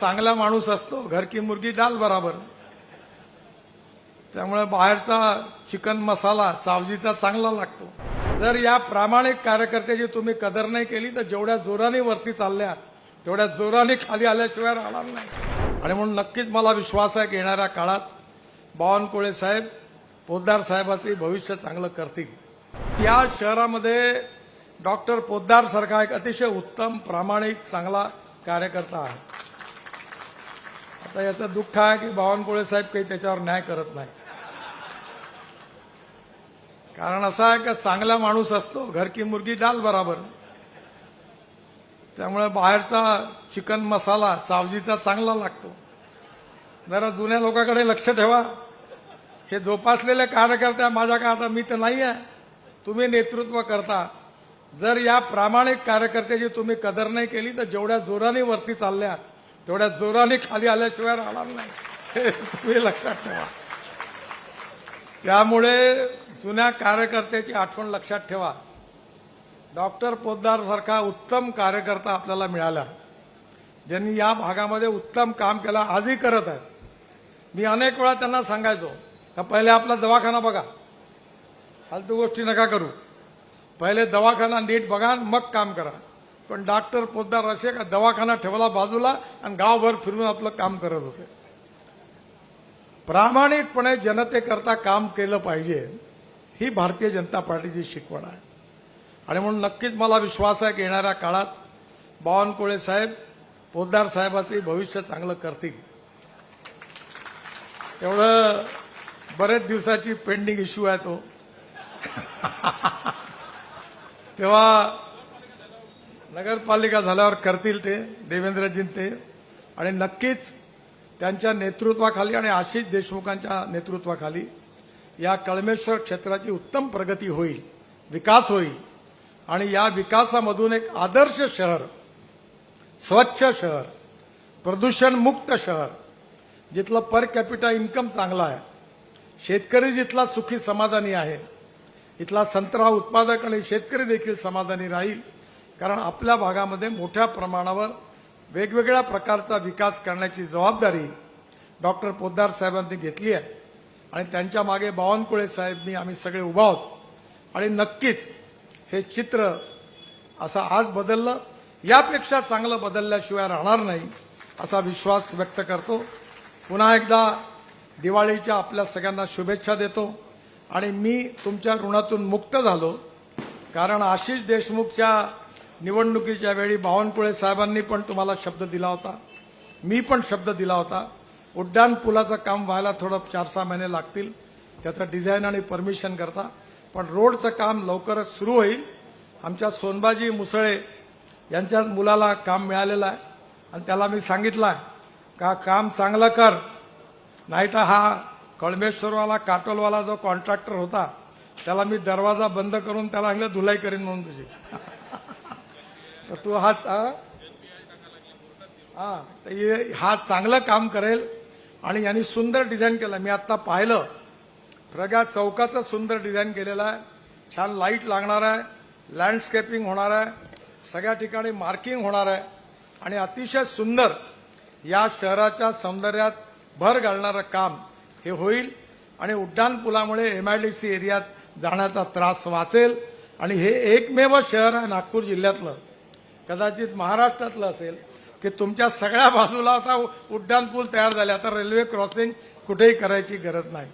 चांगला माणूस असतो घर की मुर्गी डाल बराबर. त्यामुळे बाहेरचा चिकन मसाला सावजीचा चांगला लागतो. जर या प्रामाणिक कार्यकर्त्याची तुम्ही कदर नाही केली तर जेवढ्या जोराने वरती चालल्या तेवढ्या जोराने खाली आल्याशिवाय राहणार नाही. आणि म्हणून नक्कीच मला विश्वास आहे की येणाऱ्या काळात बावनकुळे साहेब पोद्दार साहेबाचे भविष्य चांगलं करतील. या शहरामध्ये डॉक्टर पोद्दार सारखा एक अतिशय उत्तम प्रामाणिक चांगला कार्यकर्ता आहे. आता याचं दुःख आहे की बावनकुळे साहेब काही त्याच्यावर न्याय करत नाही. कारण असं आहे का चांगला माणूस असतो घरकी मुर्गी डाल बराबर. त्यामुळे बाहेरचा चिकन मसाला सावजीचा चांगला लागतो. जरा जुन्या लोकांकडे लक्ष ठेवा. हे जोपासलेले कार्यकर्ते माझ्या का आता मी तर नाही आहे तुम्ही नेतृत्व करता. जर या प्रामाणिक कार्यकर्त्याची तुम्ही कदर नाही केली तर जेवढ्या जोराने वरती चालल्यात तेवढ्या जोराने खाली आल्याशिवाय राहणार नाही. हे तुम्ही लक्षात ठेवा. त्यामुळे जुन्या कार्यकर्त्याची आठवण लक्षात ठेवा. डॉक्टर पोद्दार सारखा उत्तम कार्यकर्ता आपल्याला मिळाला. ज्यांनी या भागामध्ये उत्तम काम केलं आजही करत आहेत. मी अनेक वेळा त्यांना सांगायचो का पहिले आपला दवाखाना बघा. फालतू गोष्टी नका करू. पहिले दवाखाना नीट बघा मग काम करा. पण डॉक्टर पोद्दार असे का दवाखाना ठेवला बाजूला आणि गावभर फिरून आपलं काम करत होते. प्रामाणिकपणे जनतेकरता काम केलं पाहिजे ही भारतीय जनता पार्टीची शिकवण आहे. आणि म्हणून नक्कीच मला विश्वास आहे की येणाऱ्या काळात बावनकुळे साहेब पोद्दार साहेबाचे भविष्य चांगलं करतील. एवढं बरेच दिवसाची पेंडिंग इश्यू आहे तो. तेव्हा नगरपालिका झाल्यावर करतील ते देवेंद्रजी ते. आणि नक्कीच त्यांच्या नेतृत्वाखाली आणि आशिष देशमुखांच्या नेतृत्वाखाली या कळमेश्वर क्षेत्राची उत्तम प्रगती होईल विकास होईल. आणि या विकासामधून एक आदर्श शहर स्वच्छ शहर प्रदूषण मुक्त शहर जिथलं पर कॅपिटा इन्कम चांगला आहे. शेतकरी जिथला सुखी समाधानी आहे इथला संत्रा उत्पादक आणि शेतकरी देखील समाधानी राहील. कारण आपल्या भागामध्ये मोठ्या प्रमाणावर वेगवेगळ्या प्रकारचा विकास करण्याची जबाबदारी डॉक्टर पोद्दार साहेबांनी घेतली आहे. आणि त्यांच्या मागे बावनकुळे साहेबांनी आम्ही सगळे उभा आहोत. आणि नक्कीच हे चित्र असं आज बदललं यापेक्षा चांगलं बदलल्याशिवाय राहणार नाही असा विश्वास व्यक्त करतो. पुन्हा एकदा दिवाळीच्या आपल्या सगळ्यांना शुभेच्छा देतो. आणि मी तुमच्या ऋणातून मुक्त झालो. कारण आशिष देशमुखच्या निवडणुकीच्या वेळी बावनकुळे साहेबांनी पण तुम्हाला शब्द दिला होता. मी पण शब्द दिला होता. उड्डाण पुलाचं काम व्हायला थोडं चार सहा महिने लागतील. त्याचं डिझाईन आणि परमिशन करता. पण रोडचं काम लवकरच सुरू होईल. आमच्या सोनबाजी मुसळे यांच्या मुलाला काम मिळालेलं आहे. आणि त्याला मी सांगितलं आहे का काम चांगलं कर. नाही तर हा कळमेश्वरवाला काटोलवाला जो कॉन्ट्रॅक्टर होता त्याला मी दरवाजा बंद करून त्याला सांगितलं धुलाई करीन म्हणून तुझी. तर तू हा? हा तर हे- हा चांगलं काम करेल. आणि यांनी सुंदर डिझाईन केलं. मी आता पाहिलं. प्रगा चौकाचं सुंदर डिझाईन केलेलं आहे. छान लाइट लागणार आहे. लँडस्केपिंग होणार आहे. सगळ्या ठिकाणी मार्किंग होणार आहे. आणि अतिशय सुंदर या शहराच्या सौंदर्यात भर घालणारं काम हे होईल. आणि उड्डाणपुलामुळे एम आय डी सी एरियात जाण्याचा त्रास वाचेल. आणि हे एकमेव शहर आहे नागपूर जिल्ह्यातलं. कदाचित महाराष्ट्रातलं असेल की तुमच्या सगळ्या बाजूला आता उड्डाणपूल तयार झाले. आता रेल्वे क्रॉसिंग कुठेही करायची गरज नाही.